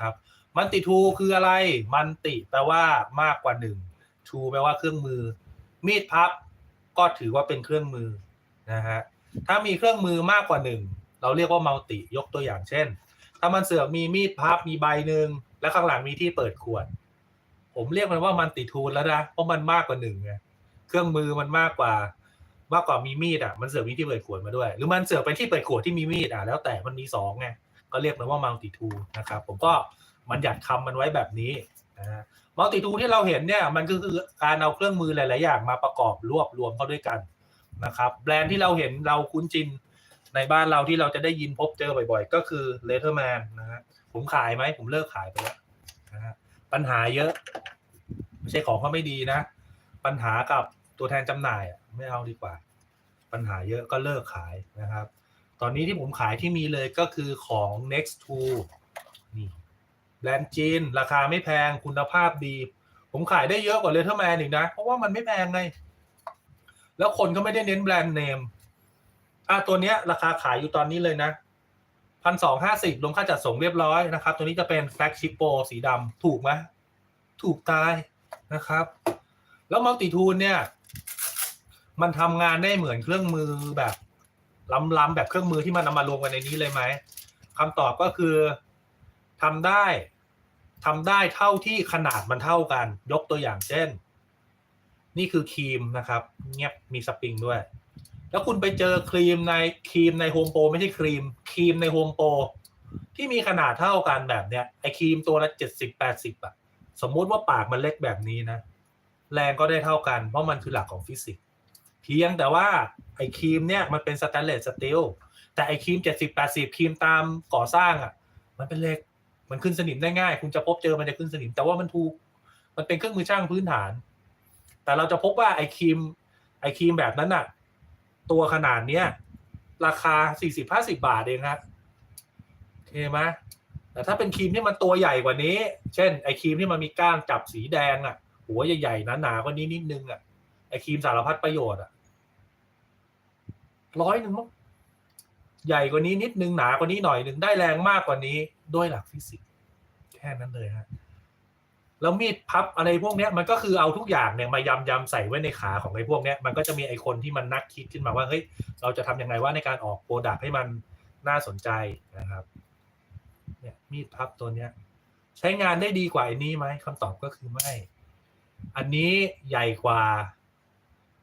ครับมันติทูคืออะไร มันติแปลว่ามากกว่าหนึ่งทูแปลว่าเครื่องมือ มีดพับก็ถือว่าเป็นเครื่องมือนะฮะถ้ามีเครื่องมือมากกว่าหนึ่งเราเรียกว่ามัลติยกตัวอย่างเช่น ถ้ามันเสือกมีมีดพับมีใบหนึ่งและข้างหลังมีที่เปิดขวด ผมเรียกมันว่ามันติทูลแล้วนะเพราะมันมากกว่าหนึ่งไงเครื่องมือมันมากกว่ามากกว่ามีมีดอะมันเสือกมีที่เปิดขวดมาด้วย หรือมันเสือกเป็นที่เปิดขวดที่มีมีดอะแล้วแต่มันมีสองไง ก็เรียกมันว่ามัลติทูนะครับผมก็มันหยัดคำมันไว้แบบนี้นะฮะมัลติทูที่เราเห็นเนี่ยมันก็คือการเอาเครื่องมือหลาย ๆ อย่างมาประกอบรวบรวมเข้าด้วยกันนะครับแบรนด์ที่เราเห็นเราคุ้นชินในบ้านเราที่เราจะได้ยินพบเจอบ่อย ๆ ก็คือเลเทอร์แมนนะฮะผมขายไหมผมเลิกขายไปแล้วนะฮะปัญหาเยอะไม่ใช่ของเขาไม่ดีนะ ปัญหากับตัวแทนจำหน่ายอะไม่เอาดีกว่า ปัญหาเยอะก็เลิกขายนะครับ ตอนนี้ที่ผมขายที่มีเลยก็คือของ next to นี่แบรนด์จีน ราคาไม่แพงคุณภาพดี ผมขายได้เยอะกว่าเลเทอร์แมนอีกนะ เพราะว่ามันไม่แพงไง แล้วคนก็ไม่ได้เน้นแบรนด์เนมอะตัวเนี้ย ราคาขายอยู่ตอนนี้เลยนะพันสองห้าสิบลงค่าจัดส่งเรียบร้อยนะครับ ตัวนี้จะเป็นแฟลกชิปโปสีดำถูกไหมถูกตายนะครับ แล้วมัลติทูลเนี่ย มันทำงานได้เหมือนเครื่องมือแบบ ล้ำๆแบบเครื่องมือที่มันนำมารวมกันในนี้เลยไหมคำตอบก็คือทำได้ทำได้เท่าที่ขนาดมันเท่ากัน ยกตัวอย่างเช่น นี่คือครีมนะครับ เงียบมีสปริงด้วย แล้วคุณไปเจอครีมในครีมในโฮมโปรไม่ใช่ครีม ครีมในโฮมโปรที่มีขนาดเท่ากันแบบเนี้ยไอครีมตัวละเจ็ดสิบแปดสิบอะสมมุติว่าปากมันเล็กแบบนี้นะ แรงก็ได้เท่ากันเพราะมันคือหลักของฟิสิกส์ เพียงแต่ว่าไอ้ครีมเนี่ยมันเป็นสแตนเลสสตีลแต่ไอ้ครีม70 80ครีมตามก่อสร้างอะ มันเป็นเหล็กมันขึ้นสนิมได้ง่าย คุณจะพบเจอมันจะขึ้นสนิม แต่ว่ามันถูก มันเป็นเครื่องมือช่างพื้นฐาน แต่เราจะพบว่าไอ้ครีมไอ้ครีมแบบนั้นอะ ตัวขนาดเนี้ยราคา40 50บห้าสิบาทเองฮะโอเคไหมแต่ถ้าเป็นครีมที่มันตัวใหญ่กว่านี้ เช่น ไอ้ครีมที่มันมีก้านจับสีแดงอะ หัวใหญ่ๆหนาๆกว่านี้นิดนึงอะไอ้ครีมสารพัดประโยชน์อะ ร้อยหนึ่งมั้งใหญ่กว่านี้นิดนึงหนากว่านี้หน่อยหนึ่งได้แรงมากกว่านี้ด้วยหลักฟิสิกส์แค่นั้นเลยฮะแล้วมีดพับอะไรพวกเนี้ยมันก็คือเอาทุกอย่างเนี่ยมายำยำใส่ไว้ในขาของไอ้พวกเนี้ยมันก็จะมีไอ้คนที่มันนักคิดขึ้นมาว่าเฮ้ยเราจะทำยังไงว่าในการออกโปรดักให้มันน่าสนใจนะครับ เนี่ยมีดพับตัวเนี้ย ใช้งานได้ดีกว่าไอ้นี้ไหมคำตอบก็คือไม่ อันนี้ใหญ่กว่า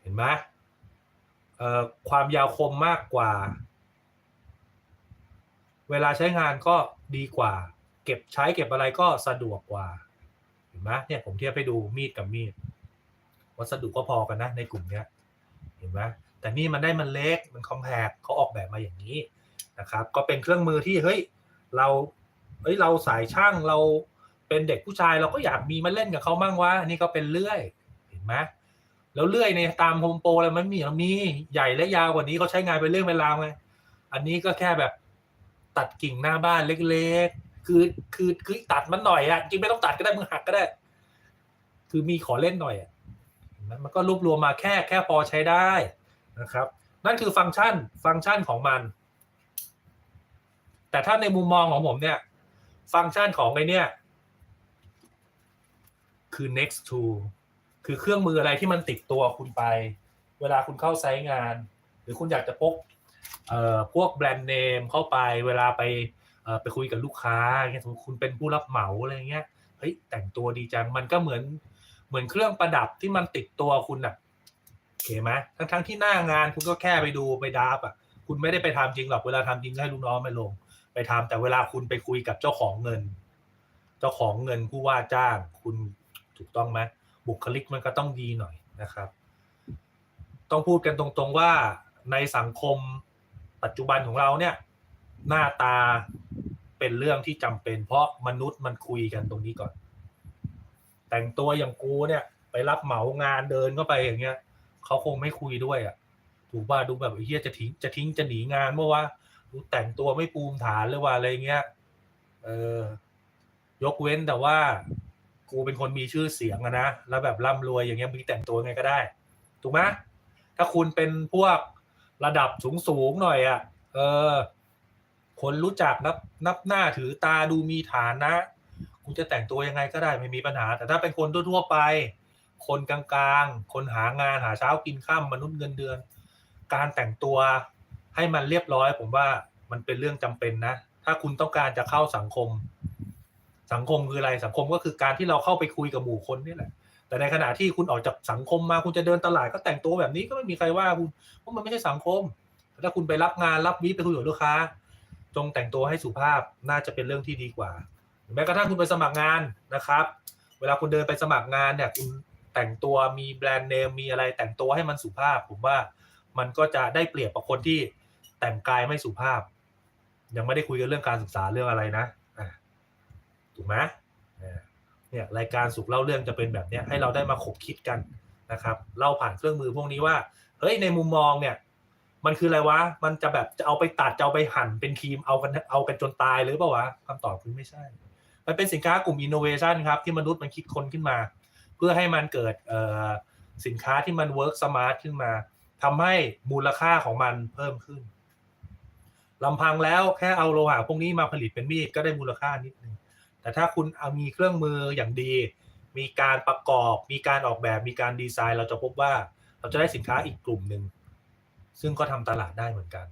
เห็นไหม ความยาวคมมากกว่า เวลาใช้งานก็ดีกว่า เก็บใช้เก็บอะไรก็สะดวกกว่าเห็นไหมเนี่ยผมเทียบให้ดูมีดกับมีดวัสดุก็พอกันนะในกลุ่มเนี้ยเห็นไหมแต่นี่มันได้มันเล็กมันคอมแพคเขาออกแบบมาอย่างนี้นะครับ ก็เป็นเครื่องมือที่เฮ้ยเราเฮ้ยเราสายช่างเราเป็นเด็กผู้ชายเราก็อยากมีมาเล่นกับเขาบ้างวะนนี้ก็เป็นเลื่อย เห็นไหม แล้วเลื่อยในตามโฮมโปรอะไรมันมีมีใหญ่และยาวกว่านี้เขาใช้งานเป็นเรื่องเป็นราวไงอันนี้ก็แค่แบบตัดกิ่งหน้าบ้านเล็กๆ คือคือคือตัดมันหน่อยอะจริงไม่ต้องตัดก็ได้มึงหักก็ได้ คือมีขอเล่นหน่อยอะมันก็รวบรวมมาแค่แค่พอใช้ได้นะครับ นั่นคือฟังก์ชันฟังก์ชันของมัน แต่ถ้าในมุมมองของผมเนี่ย ฟังก์ชันของไอเนี่ย คือ next to คือเครื่องมืออะไรที่มันติดตัวคุณไป เวลาคุณเข้าไซต์งาน หรือคุณอยากจะพกเอ่อพวกแบรนด์เนมเข้าไป เวลาไปเอ่อไปคุยกับลูกค้าเงี้ยสมมติคุณเป็นผู้รับเหมาอะไรเงี้ยเฮ้ยแต่งตัวดีจังมันก็เหมือนเหมือนเครื่องประดับที่มันติดตัวคุณอะโอเคไหมทั้งทั้งที่หน้างานคุณก็แค่ไปดูไปดาบอะคุณไม่ได้ไปทำจริงหรอกเวลาทำจริงให้ลูกน้องไปลง ไปทำแต่เวลาคุณไปคุยกับเจ้าของเงิน เจ้าของเงินผู้ว่าจ้างคุณถูกต้องไหม บุคลิกมันก็ต้องดีหน่อยนะครับ ต้องพูดกันตรงๆว่าในสังคมปัจจุบันของเราเนี่ย หน้าตาเป็นเรื่องที่จำเป็น เพราะมนุษย์มันคุยกันตรงนี้ก่อน แต่งตัวอย่างกูเนี่ย ไปรับเหมางานเดินเข้าไปอย่างเงี้ยเขาคงไม่คุยด้วยอะ ถูกป่ะดูแบบไอ้เฮียจะทิ้งจะทิ้งจะหนีงานเมื่อวะดูแต่งตัวไม่ปูมฐานเลยว่าอะไรเงี้ยเออยกเว้นแต่ว่า กูเป็นคนมีชื่อเสียงอะนะแล้วแบบร่ำรวยอย่างเงี้ยมีแต่งตัวไงก็ได้ ถูกไหมถ้าคุณเป็นพวกระดับสูงสูงๆหน่อยอะ่ะ เออ คนรู้จักนับนับหน้าถือตาดูมีฐานนะคุณจะแต่งตัวยังไงก็ได้ไม่มีปัญหา แต่ถ้าเป็นคนทั่วๆไป คนกลางๆ คนหางานหาเช้ากินข้ามมนุษย์เงินเดือน การแต่งตัวให้มันเรียบร้อย ผมว่ามันเป็นเรื่องจำเป็นนะ ถ้าคุณต้องการจะเข้าสังคม สังคมคืออะไรสังคมก็คือการที่เราเข้าไปคุยกับหมู่คนนี่แหละ แต่ในขณะที่คุณออกจากสังคมมาคุณจะเดินตลาดก็แต่งตัวแบบนี้ก็ไม่มีใครว่าคุณเพราะมันไม่ใช่สังคมถ้าคุณไปรับงานรับวีไปคุยกับลูกค้า จงแต่งตัวให้สุภาพน่าจะเป็นเรื่องที่ดีกว่าแม้กระทั่งคุณไปสมัครงานนะครับ เวลาคุณเดินไปสมัครงานเนี่ยคุณแต่งตัวมีแบรนด์เนมมีอะไรแต่งตัวให้มันสุภาพ ผมว่ามันก็จะได้เปรียบกับคนที่แต่งกายไม่สุภาพ ยังไม่ได้คุยกันเรื่องการศึกษาเรื่องอะไรนะ ถูกไหมเนี่ยรายการสุขเล่าเรื่องจะเป็นแบบนี้ให้เราได้มาขบคิดกันนะครับเล่าผ่านเครื่องมือพวกนี้ว่าเฮ้ยในมุมมองเนี่ย มันคืออะไรวะมันจะแบบจะเอาไปตัดจะเอาไปหั่นเป็นครีมเอากันเอากันจนตายหรือเปล่าวะคำตอบคือไม่ใช่ มันเป็นสินค้ากลุ่ม innovation ครับที่มนุษย์มันคิดค้นขึ้นมา เพื่อให้มันเกิดสินค้าที่มัน work smart ขึ้นมาทำให้มูลค่าของมันเพิ่มขึ้นลำพังแล้วแค่เอาโลหะพวกนี้มาผลิตเป็นมีดก็ได้มูลค่านิดนึง แต่ถ้าคุณเอามีเครื่องมืออย่างดี มีการประกอบ มีการออกแบบ มีการดีไซน์ เราจะพบว่าเราจะได้สินค้าอีกกลุ่มหนึ่งซึ่งก็ทำตลาดได้เหมือนกัน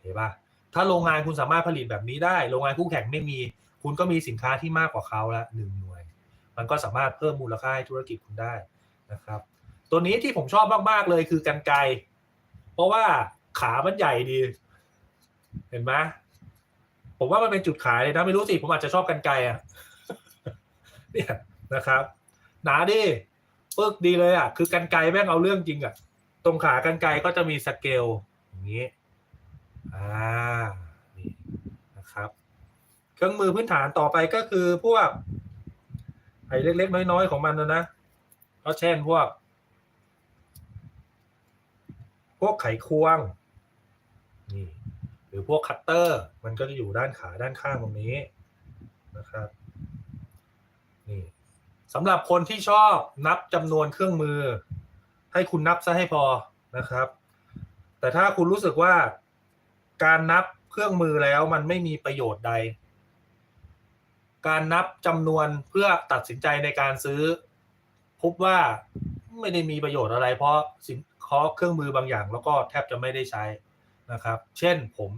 เห็นปะถ้าโรงงานคุณสามารถผลิตแบบนี้ได้ โรงงานคู่แข่งไม่มี คุณก็มีสินค้าที่มากกว่าเขาละหนึ่งหน่วย มันก็สามารถเพิ่มมูลค่าให้ธุรกิจคุณได้นะครับ ตัวนี้ที่ผมชอบมากๆเลยคือกันไกเพราะว่าขามันใหญ่ดี เห็นไหม ผมว่ามันเป็นจุดขายเลยนะไม่รู้สิผมอาจจะชอบกันไกรอะเนี่ยนะครับ หนาดิปึ๊กดีเลยอะ คือกันไกรแม่งเอาเรื่องจริงอะ ตรงขากันไกรก็จะมีสเกลอย่างนี้อ่านี่นะครับ เครื่องมือพื้นฐานต่อไปก็คือพวกไอ้เล็กๆน้อยๆของมันนะนะก็เช่นพวก พวกไขควง หรือพวกคัตเตอร์มันก็จะอยู่ด้านขาด้านข้างตรงนี้นะครับนี่สำหรับคนที่ชอบนับจำนวนเครื่องมือ ให้คุณนับซะให้พอนะครับ แต่ถ้าคุณรู้สึกว่าการนับเครื่องมือแล้วมันไม่มีประโยชน์ใด การนับจำนวนเพื่อตัดสินใจในการซื้อ พบว่าไม่ได้มีประโยชน์อะไร เพราะสินค้าเครื่องมือบางอย่างแล้วก็แทบจะไม่ได้ใช้ นะครับ เช่นผม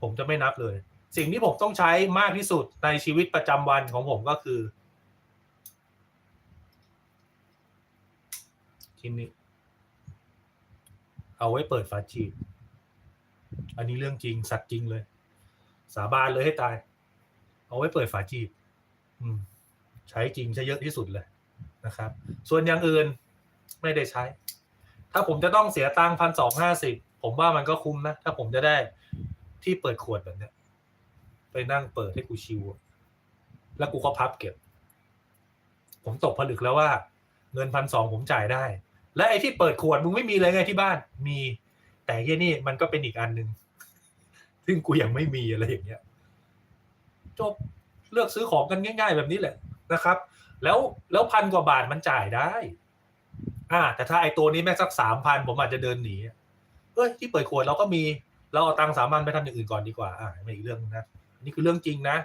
ผมจะไม่นับเลย สิ่งที่ผมต้องใช้มากที่สุดในชีวิตประจำวันของผมก็คือชิ้นนี้ เอาไว้เปิดฝาชีพอันนี้เรื่องจริงสัตว์จริงเลย สาบานเลยให้ตาย เอาไว้เปิดฝาจีบใช้จริงใช้เยอะที่สุดเลยนะครับ ส่วนอย่างอื่นไม่ได้ใช้ ถ้าผมจะต้องเสียตังค์พันสองห้าสิบ ผมว่ามันก็คุ้มนะ ถ้าผมจะได้ที่เปิดขวดแบบเนี้ย ไปนั่งเปิดให้กูชิว แล้วกูก็พับเก็บ ผมตกผลึกแล้วว่า เงินพันสองผมจ่ายได้ และไอ้ที่เปิดขวดมึงไม่มีเลยไงที่บ้าน มี แต่เฮียนี่มันก็เป็นอีกอันหนึ่งซึ่งกูยังไม่มีอะไรอย่างเงี้ย จบเลือกซื้อของกันง่าย ๆ แบบนี้แหละนะครับ แล้วแล้วพันกว่าบาทมันจ่ายได้ อ่า แต่ถ้าไอ้ตัวนี้แม่งสักสามพันผมอาจจะเดินหนี เอ้ยที่เปิดขวดเราก็มีเราเอาตังค์สามพันไปทำอย่างอื่นก่อนดีกว่าอ่าไม่อีกเรื่องนะนี่คือเรื่องจริงนะ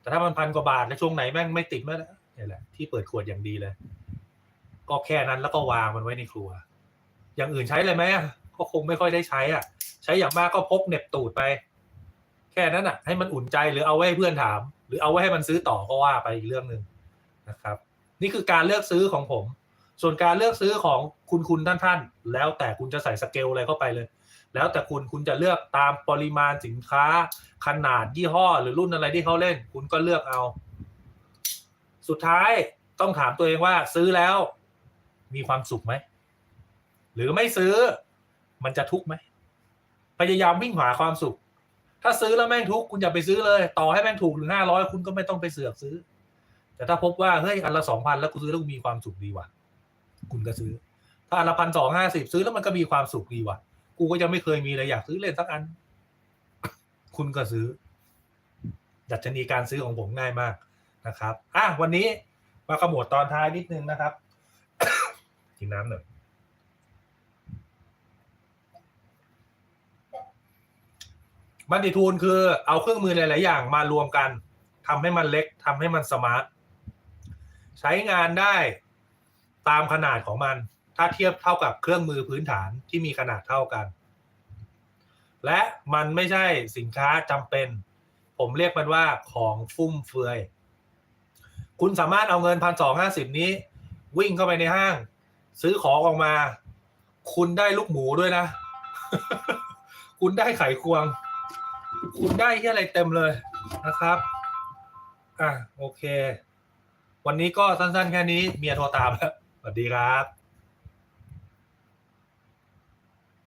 แต่ถ้ามันพันกว่าบาทแล้วช่วงไหนแม่งไม่ติดมาแล้วนี่แหละที่เปิดขวดอย่างดีเลย ก็แค่นั้นแล้วก็วางมันไว้ในครัว อย่างอื่นใช้เลยไหมก็คงไม่ค่อยได้ใช้อะ ใช้อย่างมากก็พกเน็บตูดไป แค่นั้นอะ ให้มันอุ่นใจหรือเอาไว้ให้เพื่อนถาม หรือเอาไว้ให้มันซื้อต่อก็ว่าไปอีกเรื่องหนึ่งนะครับ นี่คือการเลือกซื้อของผม ส่วนการเลือกซื้อของคุณคุณท่านท่านแล้วแต่คุณจะใส่สเกลอะไรเข้าไปเลย แล้วแต่คุณคุณจะเลือกตามปริมาณสินค้า ขนาดยี่ห้อ หรือรุ่นอะไรที่เขาเล่น คุณก็เลือกเอา สุดท้ายต้องถามตัวเองว่าซื้อแล้ว มีความสุขไหม หรือไม่ซื้อ มันจะทุกข์ไหมพยายามวิ่งหาความสุข ถ้าซื้อแล้วแม่งทุกข์คุณอย่าไปซื้อเลย ต่อให้แม่งถูกหรือห้าร้อยคุณก็ไม่ต้องไปเสือกซื้อ แต่ถ้าพบว่าเฮ้ยอันละสองพันแล้วกูซื้อแล้วมีความสุขดีว่ะ คุณก็ซื้อ ถ้าอันละพันสองห้าสิบซื้อแล้วมันก็มีความสุขดีว่ะ กูก็ยังไม่เคยมีเลยอยากซื้อเล่นสักอัน คุณก็ซื้อ ดัชนีการซื้อของผมง่ายมากนะครับ อะวันนี้มาขมวดตอนท้ายนิดนึงนะครับกินน้ำหน่อยมันติทูลคือเอาเครื่องมือหลาย ๆ อย่างมารวมกันทำให้มันเล็กทำให้มันสมาร์ทใช้งานได้ ตามขนาดของมัน ถ้าเทียบเท่ากับเครื่องมือพื้นฐานที่มีขนาดเท่ากัน และมันไม่ใช่สินค้าจำเป็น ผมเรียกมันว่าของฟุ่มเฟือย คุณสามารถเอาเงินพันสองห้าสิบนี้ วิ่งเข้าไปในห้าง ซื้อของออกมา คุณได้ลูกหมูด้วยนะ คุณได้ไขควง คุณได้ที่อะไรเต็มเลยนะครับอะโอเค วันนี้ก็สั้นๆแค่นี้เมียโทรตามแล้ว สวัสดีครับ